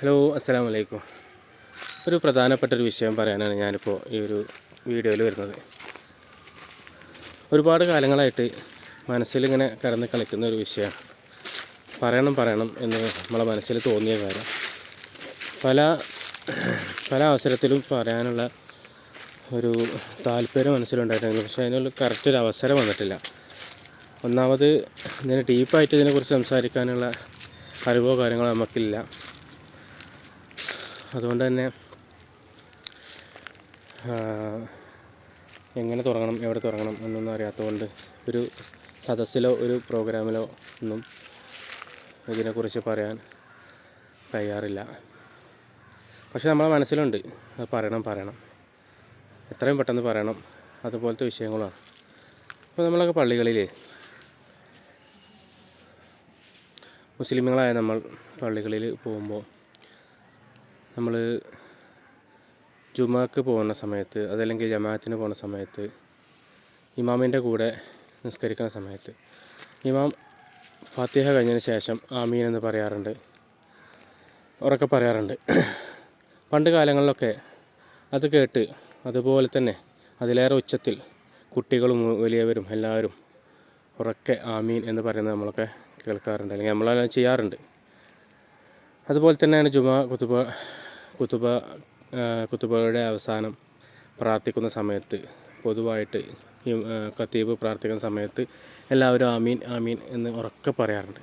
Hello അസ്സാം വലൈക്കും ഒരു പ്രധാനപ്പെട്ട ഒരു വിഷയം പറയാനാണ് ഞാനിപ്പോൾ ഈ ഒരു വീഡിയോയിൽ വരുന്നത്. ഒരുപാട് കാലങ്ങളായിട്ട് മനസ്സിലിങ്ങനെ കടന്ന് കളിക്കുന്ന ഒരു വിഷയം. പറയണം പറയണം എന്ന് നമ്മളെ മനസ്സിൽ തോന്നിയ കാര്യം. പല പല അവസരത്തിലും പറയാനുള്ള ഒരു താല്പര്യം മനസ്സിലുണ്ടായിട്ടുണ്ട്. പക്ഷേ അതിനുള്ള കറക്റ്റ് ഒരു അവസരം വന്നിട്ടില്ല. ഒന്നാമത് ഇതിന് ഡീപ്പായിട്ട് ഇതിനെക്കുറിച്ച് സംസാരിക്കാനുള്ള അറിവോ കാര്യങ്ങളോ നമുക്കില്ല. അതുകൊണ്ട് തന്നെ എങ്ങനെ തുടങ്ങണം എവിടെ തുടങ്ങണം എന്നൊന്നും അറിയാത്തതുകൊണ്ട് ഒരു സദസ്സിലോ ഒരു പ്രോഗ്രാമിലോ ഒന്നും ഇതിനെക്കുറിച്ച് പറയാൻ തയ്യാറില്ല. പക്ഷെ നമ്മളെ മനസ്സിലുണ്ട്. അത് പറയണം പറയണം. എത്രയും പെട്ടെന്ന് പറയണം. അതുപോലത്തെ വിഷയങ്ങളാണ്. അപ്പോൾ നമ്മളൊക്കെ പള്ളികളിൽ മുസ്ലിമുകളായ നമ്മൾ പള്ളികളിൽ പോകുമ്പോൾ നമ്മൾ ജുമാക്ക് പോകുന്ന സമയത്ത് അതല്ലെങ്കിൽ ജമാഅത്തിന് പോകുന്ന സമയത്ത് ഇമാമിന്റെ കൂടെ നിസ്കരിക്കുന്ന സമയത്ത് ഇമാം ഫാത്തിഹ കഴിഞ്ഞതിന് ശേഷം ആമീൻ എന്ന് പറയാറുണ്ട് ഉറക്കെ പറയാറുണ്ട്. പണ്ട് കാലങ്ങളിലൊക്കെ അത് കേട്ട് അതുപോലെ തന്നെ അതിലേറെ ഉച്ചത്തിൽ കുട്ടികളും വലിയവരും എല്ലാവരും ഉറക്കെ ആമീൻ എന്ന് പറയുന്നത് നമ്മളൊക്കെ കേൾക്കാറുണ്ട് അല്ലെങ്കിൽ നമ്മളെല്ലാം ചെയ്യാറുണ്ട്. അതുപോലെ തന്നെയാണ് ജുമാ കുത്തുബ കുത്തുബ കുത്തുബകളുടെ അവസാനം പ്രാർത്ഥിക്കുന്ന സമയത്ത് പൊതുവായിട്ട് ഈ കത്തീബ് പ്രാർത്ഥിക്കുന്ന സമയത്ത് എല്ലാവരും ആമീൻ ആമീൻ എന്ന് ഉറക്കെ പറയാറുണ്ട്.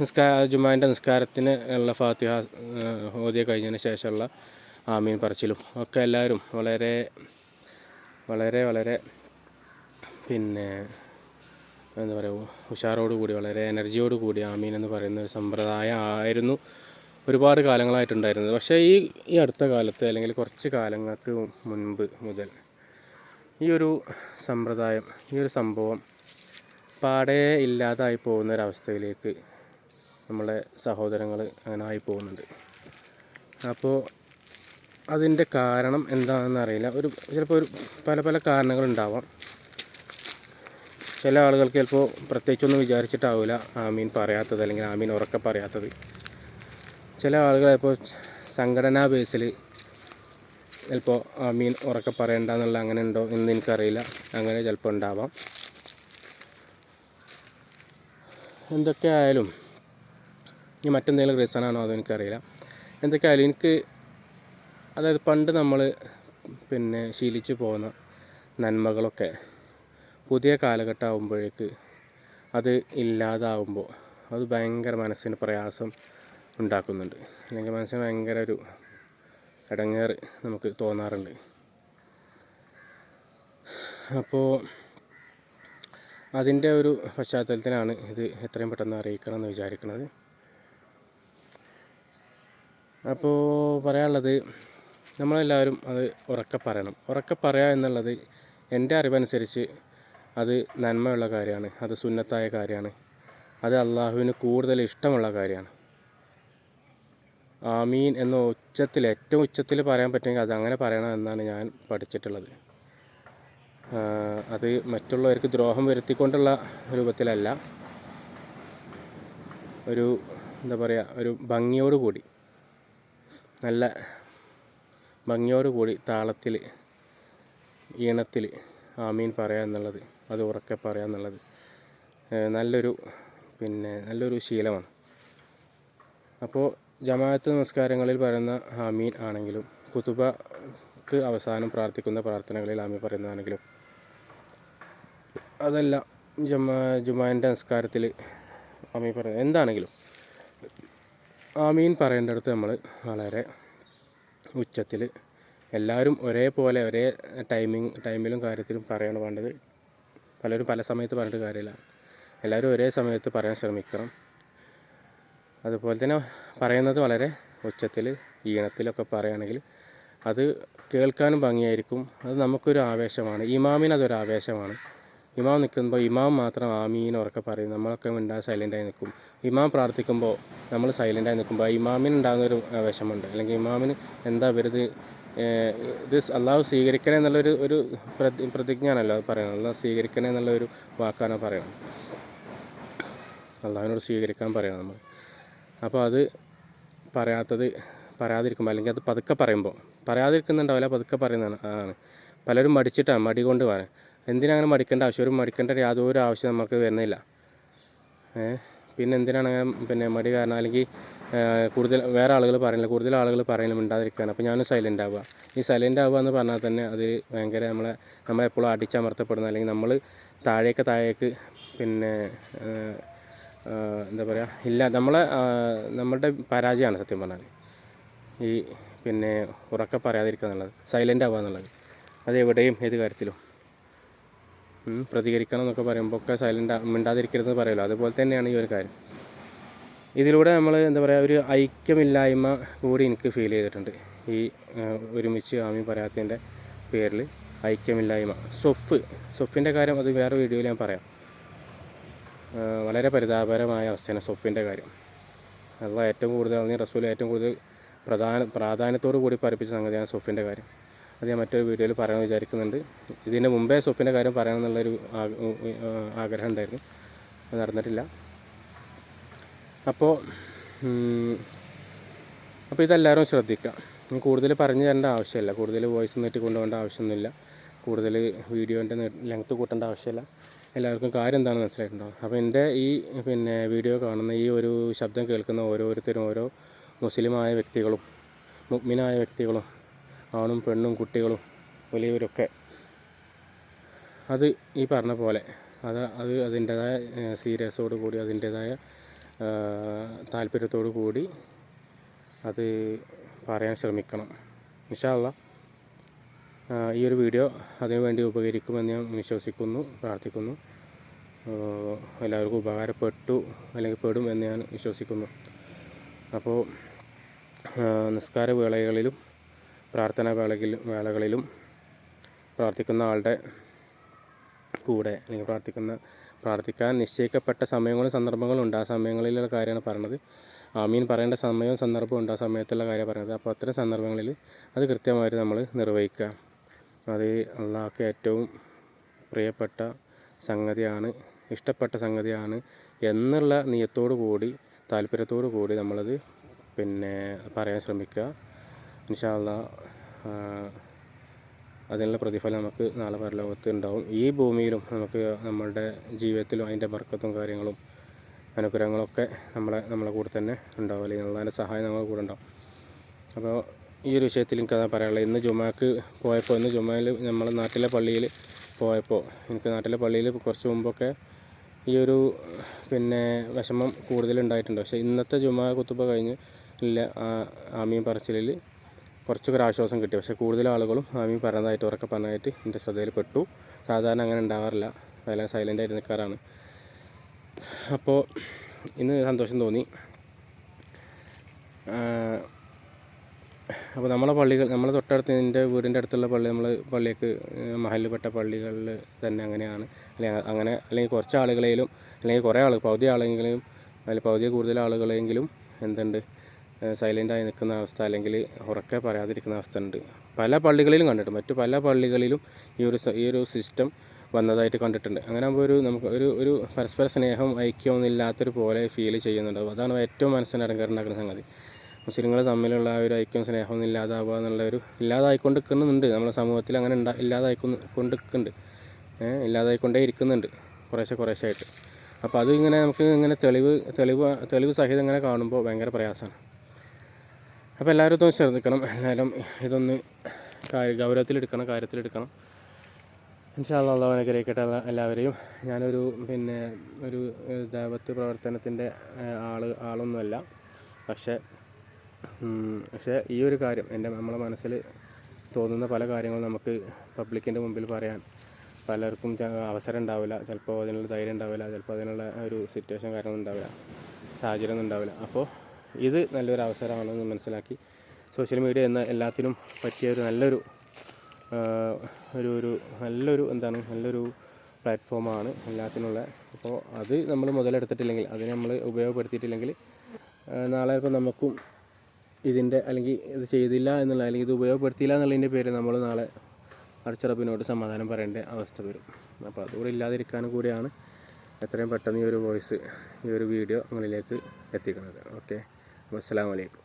നിസ്കാര ജുമാന്റെ നിസ്കാരത്തിന് ഉള്ള ഫാത്തിഹ ഓതിയ കഴിഞ്ഞതിന് ശേഷമുള്ള ആമീൻ പറച്ചിലും ഒക്കെ എല്ലാവരും വളരെ വളരെ വളരെ പിന്നെ എന്താ പറയുക ഉഷാറോടുകൂടി വളരെ എനർജിയോട് കൂടി ആമീൻ എന്ന് പറയുന്ന ഒരു സമ്പ്രദായം ആയിരുന്നു. ഒരുപാട് കാലങ്ങളായിട്ടുണ്ടായിരുന്നത്. പക്ഷേ ഈ ഈ അടുത്ത കാലത്ത് അല്ലെങ്കിൽ കുറച്ച് കാലങ്ങൾക്ക് മുൻപ് മുതൽ ഈ ഒരു സമ്പ്രദായം ഈ ഒരു സംഭവം പാടെ ഇല്ലാതായി പോകുന്ന ഒരവസ്ഥയിലേക്ക് നമ്മളെ സഹോദരങ്ങൾ അങ്ങനെ ആയി പോകുന്നുണ്ട്. അപ്പോൾ അതിന്റെ കാരണം എന്താണെന്ന് അറിയില്ല. ഒരു ചിലപ്പോൾ ഒരു പല പല കാരണങ്ങളുണ്ടാവാം. ചില ആളുകൾക്ക് ചിലപ്പോൾ പ്രത്യേകിച്ചൊന്നും വിചാരിച്ചിട്ടാവില്ല ആമീൻ പറയാത്തത് അല്ലെങ്കിൽ ആമീൻ ഉറക്കെ പറയാത്തത്. ചില ആളുകൾ ഇപ്പോൾ സംഘടനാ ബേസിൽ ചിലപ്പോൾ മീൻ ഉറക്കെ പറയണ്ട എന്നുള്ള അങ്ങനെ ഉണ്ടോ എന്ന് എനിക്കറിയില്ല. അങ്ങനെ ചിലപ്പോൾ ഉണ്ടാവാം. എന്തൊക്കെ ആയാലും ഇനി മറ്റെന്തെങ്കിലും റീസൺ ആണോ അതോ എനിക്കറിയില്ല. എന്തൊക്കെ ആയാലും എനിക്ക് അതായത് പണ്ട് നമ്മൾ പിന്നെ ശീലിച്ചു പോകുന്ന നന്മകളൊക്കെ പുതിയ കാലഘട്ടമാകുമ്പോഴേക്ക് അത് ഇല്ലാതാവുമ്പോൾ അത് ഭയങ്കര മനസ്സിന് പ്രയാസം ഉണ്ടാക്കുന്നുണ്ട്. അല്ലെങ്കിൽ മനസ്സിന് ഭയങ്കര ഒരു ഇടങ്ങേറ് നമുക്ക് തോന്നാറുണ്ട്. അപ്പോൾ അതിന്റെ ഒരു പശ്ചാത്തലത്തിലാണ് ഇത് എത്രയും പെട്ടെന്ന് അറിയിക്കണം എന്ന് വിചാരിക്കുന്നത് അപ്പോൾ പറയാനുള്ളത് നമ്മളെല്ലാവരും അത് ഉറക്കെ പറയണം. ഉറക്കെ പറയുക എന്നുള്ളത് എന്റെ അറിവനുസരിച്ച് അത് നന്മയുള്ള കാര്യമാണ്. അത് സുന്നത്തായ കാര്യമാണ്. അത് അള്ളാഹുവിന് കൂടുതൽ ഇഷ്ടമുള്ള കാര്യമാണ്. ആമീൻ എന്ന ഉച്ചത്തിൽ ഏറ്റവും ഉച്ചത്തിൽ പറയാൻ പറ്റുമെങ്കിൽ അത് അങ്ങനെ പറയണം എന്നാണ് ഞാൻ പഠിച്ചിട്ടുള്ളത്. അത് മറ്റുള്ളവർക്ക് ദ്രോഹം വരുത്തിക്കൊണ്ടുള്ള രൂപത്തിലല്ല. ഒരു എന്താ പറയുക ഒരു ഭംഗിയോട് കൂടി. നല്ല ഭംഗിയോട് കൂടി താളത്തിൽ ഈണത്തിൽ ആമീൻ പറയുക എന്നുള്ളത് അത് ഉറക്കെ പറയുക എന്നുള്ളത് നല്ലൊരു പിന്നെ നല്ലൊരു ശീലമാണ്. അപ്പോൾ ജമാഅത്ത് നമസ്കാരങ്ങളിൽ പറയുന്ന ആമീൻ ആണെങ്കിലും കുതുബക്ക് അവസാനം പ്രാർത്ഥിക്കുന്ന പ്രാർത്ഥനകളിൽ ആമീൻ പറയുന്നതാണെങ്കിലും അതല്ല ജമാ ജുമാന്റെ നമസ്കാരത്തിൽ ആമീൻ പറയുന്നത്. എന്താണെങ്കിലും ആമീൻ പറയേണ്ടടുത്ത് നമ്മൾ വളരെ ഉച്ചത്തിൽ എല്ലാവരും ഒരേപോലെ ഒരേ ടൈമിങ് ടൈമിലും കാര്യത്തിലും പറയാണ് വേണ്ടത് പലരും പല സമയത്ത് പറഞ്ഞിട്ട് കാര്യമില്ല. എല്ലാവരും ഒരേ സമയത്ത് പറയാൻ ശ്രമിക്കണം. അതുപോലെ തന്നെ പറയുന്നത് വളരെ ഉച്ചത്തിൽ ഈണത്തിലൊക്കെ പറയുകയാണെങ്കിൽ അത് കേൾക്കാനും ഭംഗിയായിരിക്കും. അത് നമുക്കൊരു ആവേശമാണ്. ഇമാമിന് അതൊരു ആവേശമാണ്. ഇമാം നിൽക്കുമ്പോൾ ഇമാം മാത്രം ആമീൻ ഉറക്കെ പറയും. നമ്മളൊക്കെ ഉണ്ടാ സൈലന്റായി നിൽക്കും. ഇമാം പ്രാർത്ഥിക്കുമ്പോൾ നമ്മൾ സൈലന്റായി നിൽക്കുമ്പോൾ ഇമാമിന് ഉണ്ടാകുന്ന ഒരു ആവേശമുണ്ട്. അല്ലെങ്കിൽ ഇമാമിന് എന്താ വരുത് ഇത് അള്ളാഹു സ്വീകരിക്കണേ എന്നുള്ളൊരു ഒരു പ്രതി പ്രതിജ്ഞയാണല്ലോ പറയുന്നത്. അള്ളാഹു സ്വീകരിക്കണേ എന്നുള്ളൊരു വാക്കാണ് പറയുന്നത്. അള്ളാഹിനോട് സ്വീകരിക്കാൻ പറയണം നമ്മൾ. അപ്പോൾ അത് പറയാത്തത് പറയാതിരിക്കുമ്പോൾ അല്ലെങ്കിൽ അത് പതുക്കെ പറയുമ്പോൾ പറയാതിരിക്കുന്നുണ്ടാവില്ല പതുക്കെ പറയുന്നതാണ് അതാണ് പലരും മടിച്ചിട്ടാണ് മടി കൊണ്ട് പറയാൻ എന്തിനാണ് മടിക്കേണ്ട ആവശ്യം? ഒരു മടിക്കേണ്ട യാതൊരു ആവശ്യം നമുക്ക് വരുന്നില്ല. പിന്നെ എന്തിനാണ് പിന്നെ മടി കാരണം? അല്ലെങ്കിൽ കൂടുതൽ വേറെ ആളുകൾ പറയുന്നില്ല കൂടുതൽ ആളുകൾ പറയുന്നില്ല മിണ്ടാതിരിക്കുകയാണ് അപ്പോൾ ഞാനും സൈലന്റ് ആവുക. ഈ സൈലന്റ് ആവുക എന്ന് പറഞ്ഞാൽ തന്നെ അത് ഭയങ്കര നമ്മളെ നമ്മളെപ്പോഴും അടിച്ചമർത്തപ്പെടുന്ന അല്ലെങ്കിൽ നമ്മൾ താഴേക്ക് താഴേക്ക് പിന്നെ എന്താ പറയുക ഇല്ല നമ്മളെ നമ്മളുടെ പരാജയമാണ് സത്യം പറഞ്ഞാൽ. ഈ പിന്നെ ഉറക്കെ പറയാതിരിക്കുക എന്നുള്ളത് സൈലന്റ് ആവുക എന്നുള്ളത്. അത് എവിടെയും ഏത് കാര്യത്തിലും. പ്രതികരിക്കണം എന്നൊക്കെ പറയുമ്പോൾ ഒക്കെ സൈലന്റ് മിണ്ടാതിരിക്കരുതെന്ന് പറയുമല്ലോ. അതുപോലെ തന്നെയാണ് ഈ ഒരു കാര്യം. ഇതിലൂടെ നമ്മൾ എന്താ പറയുക ഒരു ഐക്യമില്ലായ്മ കൂടി എനിക്ക് ഫീൽ ചെയ്തിട്ടുണ്ട്. ഈ ഒരുമിച്ച് ആമി പറയാത്തതിന്റെ പേരിൽ ഐക്യമില്ലായ്മ. സൊഫ് സൊഫിന്റെ കാര്യം അത് വേറെ വീഡിയോയിൽ ഞാൻ പറയാം. വളരെ പരിതാപകരമായ അവസ്ഥയാണ് സൊഫിന്റെ കാര്യം. അല്ല ഏറ്റവും കൂടുതൽ അല്ലെങ്കിൽ റസൂൽ ഏറ്റവും കൂടുതൽ പ്രധാന പ്രാധാന്യത്തോടു കൂടി പഠിപ്പിച്ച സംഗതിയാണ് സൊഫിന്റെ കാര്യം. അത് ഞാൻ മറ്റൊരു വീഡിയോയിൽ പറയാൻ വിചാരിക്കുന്നുണ്ട്. ഇതിന്റെ മുമ്പേ സൊഫിന്റെ കാര്യം പറയണം എന്നുള്ളൊരു ആ- ഉ- ഉ- ആ, ആഗ്രഹം ഉണ്ടായിരുന്നു. അത് നടന്നിട്ടില്ല. അപ്പോൾ അപ്പോൾ ഇതെല്ലാവരും ശ്രദ്ധിക്കുക. കൂടുതൽ പറഞ്ഞു തരേണ്ട ആവശ്യമില്ല. കൂടുതൽ വോയിസ് നീട്ടി കൊണ്ടുപോകേണ്ട ആവശ്യമൊന്നുമില്ല. കൂടുതൽ വീഡിയോന്റെ ലെങ്ത്ത് കൂട്ടേണ്ട ആവശ്യമില്ല. എല്ലാവർക്കും കാര്യം എന്താണെന്ന് മനസ്സിലായിട്ടുണ്ടാവും അപ്പോൾ എന്റെ ഈ പിന്നെ വീഡിയോ കാണുന്ന ഈ ഒരു ശബ്ദം കേൾക്കുന്ന ഓരോരുത്തരും ഓരോ മുസ്ലിമായ വ്യക്തികളും മുഗ്മിനായ വ്യക്തികളും ആണും പെണ്ണും കുട്ടികളും വലിയവരൊക്കെ അത് ഈ പറഞ്ഞ പോലെ അത് അത് അതിന്റേതായ സീരിയസോട് കൂടി അതിന്റേതായ താല്പര്യത്തോടു കൂടി അത് പറയാൻ ശ്രമിക്കണം. ഇൻഷാല്ല ഈ ഒരു വീഡിയോ അതിനുവേണ്ടി ഉപകരിക്കുമെന്ന് ഞാൻ വിശ്വസിക്കുന്നു പ്രാർത്ഥിക്കുന്നു. എല്ലാവർക്കും ഉപകാരപ്പെട്ടു അല്ലെങ്കിൽ പെടും എന്ന് ഞാൻ വിശ്വസിക്കുന്നു. അപ്പോൾ നിസ്കാര വേളകളിലും പ്രാർത്ഥനാ വേളകളിലും വേളകളിലും പ്രാർത്ഥിക്കുന്ന ആളുടെ കൂടെ അല്ലെങ്കിൽ പ്രാർത്ഥിക്കുന്ന പ്രാർത്ഥിക്കാൻ നിശ്ചയിക്കപ്പെട്ട സമയങ്ങളും സന്ദർഭങ്ങളും ഉണ്ട്. ആ സമയങ്ങളിലുള്ള കാര്യമാണ് പറഞ്ഞത്. ആമീൻ പറയേണ്ട സമയവും സന്ദർഭവും ഉണ്ട്. ആ സമയത്തുള്ള കാര്യമാണ് പറയുന്നത് അപ്പോൾ അത്തരം സന്ദർഭങ്ങളിൽ അത് കൃത്യമായിട്ട് നമ്മൾ നിർവഹിക്കുക. അത് അള്ളാഹ്ക്ക് ഏറ്റവും പ്രിയപ്പെട്ട സംഗതിയാണ് ഇഷ്ടപ്പെട്ട സംഗതിയാണ് എന്നുള്ള നിയത്തോടു കൂടി താല്പര്യത്തോടു കൂടി നമ്മളത് പിന്നെ പറയാൻ ശ്രമിക്കുക. ഇൻഷാല്ല അതിനുള്ള പ്രതിഫലം നമുക്ക് നാളെ പരലോകത്ത് ഉണ്ടാവും. ഈ ഭൂമിയിലും നമുക്ക് നമ്മളുടെ ജീവിതത്തിലും അതിന്റെ ബർക്കത്തും കാര്യങ്ങളും അനുഗ്രഹങ്ങളൊക്കെ നമ്മളെ നമ്മളെ കൂടെ തന്നെ ഉണ്ടാവും. അല്ലെങ്കിൽ നല്ല സഹായം നമ്മളെ കൂടെ ഉണ്ടാവും. അപ്പോൾ ഈ ഒരു വിഷയത്തിൽ എനിക്ക് അതാ പറയാനുള്ളത്. ഇന്ന് ജുമാക്ക് പോയപ്പോൾ ഇന്ന് ജുമാൽ നമ്മളെ നാട്ടിലെ പള്ളിയിൽ പോയപ്പോൾ എനിക്ക് നാട്ടിലെ പള്ളിയിൽ കുറച്ച് മുമ്പൊക്കെ ഈ ഒരു പിന്നെ വിഷമം കൂടുതലുണ്ടായിട്ടുണ്ട്. പക്ഷേ ഇന്നത്തെ ജുമാ കുത്തുബ കഴിഞ്ഞ് ഇല്ല ആമീൻ പറച്ചിലിൽ കുറച്ചൊക്കെ ഒരു ആശ്വാസം കിട്ടി. പക്ഷേ കൂടുതൽ ആളുകളും ആമീൻ പറഞ്ഞതായിട്ട് ഉറക്കെ പറഞ്ഞതായിട്ട് എന്റെ ശ്രദ്ധയിൽ പെട്ടു. സാധാരണ അങ്ങനെ ഉണ്ടാവാറില്ല. എല്ലാം സൈലന്റ് ആയിട്ട് നിൽക്കാറാണ്. അപ്പോൾ ഇന്ന് സന്തോഷം തോന്നി. അപ്പോൾ നമ്മളെ പള്ളികൾ നമ്മളെ തൊട്ടടുത്ത് എന്റെ വീടിന്റെ അടുത്തുള്ള പള്ളി നമ്മൾ പള്ളിക്ക് മഹലിൽപ്പെട്ട പള്ളികളിൽ തന്നെ അങ്ങനെയാണ്. അല്ലെങ്കിൽ അങ്ങനെ അല്ലെങ്കിൽ കുറച്ച് ആളുകളെങ്കിലും അല്ലെങ്കിൽ കുറേ ആൾ പകുതി ആളെങ്കിലും അല്ലെങ്കിൽ പകുതി കൂടുതൽ ആളുകളെങ്കിലും എന്തുണ്ട് സൈലന്റായി നിൽക്കുന്ന അവസ്ഥ അല്ലെങ്കിൽ ഉറക്കെ പറയാതിരിക്കുന്ന അവസ്ഥ ഉണ്ട്. പല പള്ളികളിലും കണ്ടിട്ടുണ്ട്. മറ്റു പല പള്ളികളിലും ഈ ഒരു ഈ ഒരു സിസ്റ്റം വന്നതായിട്ട് കണ്ടിട്ടുണ്ട്. അങ്ങനെ ആകുമ്പോൾ ഒരു നമുക്ക് ഒരു ഒരു പരസ്പര സ്നേഹം ഐക്യമൊന്നും ഇല്ലാത്തൊരു പോലെ ഫീൽ ചെയ്യുന്നുണ്ടാവും. അതാണ് ഏറ്റവും മനസ്സിന് ഇടങ്കറുണ്ടാക്കുന്ന സംഗതി. മുസ്ലിങ്ങൾ തമ്മിലുള്ള ആ ഒരു ഐക്യം സ്നേഹമൊന്നും ഇല്ലാതാവുക എന്നുള്ള ഒരു ഇല്ലാതായിക്കൊണ്ടിരിക്കുന്നുണ്ട്. നമ്മുടെ സമൂഹത്തിൽ അങ്ങനെ ഉണ്ടാ ഇല്ലാതായിക്കൊണ്ട് കൊണ്ടിരിക്കുന്നുണ്ട്. ഏഹ് ഇല്ലാതായിക്കൊണ്ടേ ഇരിക്കുന്നുണ്ട് കുറേശ്ശെ കുറേശ്ശെ ആയിട്ട് അപ്പോൾ അത് ഇങ്ങനെ നമുക്ക് ഇങ്ങനെ തെളിവ് തെളിവ് തെളിവ് സഹിതം ഇങ്ങനെ കാണുമ്പോൾ ഭയങ്കര പ്രയാസമാണ്. അപ്പോൾ എല്ലാവരും ഇതൊന്ന് ശ്രദ്ധിക്കണം. എല്ലാവരും ഇതൊന്ന് ഗൗരവത്തിലെടുക്കണം കാര്യത്തിലെടുക്കണം. ഇൻഷാള്ള അള്ളാഹു അനുഗ്രഹിക്കട്ടെ എല്ലാ- എല്ലാവരെയും. ഞാനൊരു പിന്നെ ഒരു ദൈവത്ത് പ്രവർത്തനത്തിന്റെ ആൾ ആൾ ആളൊന്നുമല്ല. പക്ഷേ പക്ഷേ ഈ ഒരു കാര്യം എന്റെ നമ്മളെ മനസ്സിൽ തോന്നുന്ന പല കാര്യങ്ങളും നമുക്ക് പബ്ലിക്കിന്റെ മുമ്പിൽ പറയാൻ പലർക്കും അവസരം ഉണ്ടാവില്ല. ചിലപ്പോൾ അതിനുള്ള ധൈര്യം ഉണ്ടാവില്ല. ചിലപ്പോൾ അതിനുള്ള ഒരു സിറ്റുവേഷൻ കാര്യമൊന്നും ഉണ്ടാവില്ല. സാഹചര്യം ഒന്നും ഉണ്ടാവില്ല. അപ്പോൾ ഇത് നല്ലൊരു അവസരമാണെന്ന് മനസ്സിലാക്കി സോഷ്യൽ മീഡിയ എന്ന എല്ലാത്തിനും പറ്റിയ ഒരു നല്ലൊരു ഒരു ഒരു നല്ലൊരു എന്താണ് നല്ലൊരു പ്ലാറ്റ്ഫോമാണ് എല്ലാത്തിനുള്ള. അപ്പോൾ അത് നമ്മൾ മുതലെടുത്തിട്ടില്ലെങ്കിൽ അതിനെ നമ്മൾ ഉപയോഗപ്പെടുത്തിയിട്ടില്ലെങ്കിൽ നാളെ ഇപ്പോൾ നമുക്കും ഇതിന്റെ അല്ലെങ്കിൽ ഇത് ചെയ്തില്ല എന്നുള്ള അല്ലെങ്കിൽ ഇത് ഉപയോഗപ്പെടുത്തിയില്ല എന്നുള്ളതിന്റെ പേര് നമ്മൾ നാളെ അടച്ചുറപ്പിനോട് സമാധാനം പറയേണ്ട അവസ്ഥ വരും. അപ്പോൾ അതുകൂടെ ഇല്ലാതിരിക്കാനും കൂടിയാണ് എത്രയും പെട്ടെന്ന് ഈ ഒരു വോയിസ് ഈ ഒരു വീഡിയോ നിങ്ങളിലേക്ക് എത്തിക്കുന്നത്. ഓക്കെ. അപ്പോൾ അസ്സാം വലൈക്കും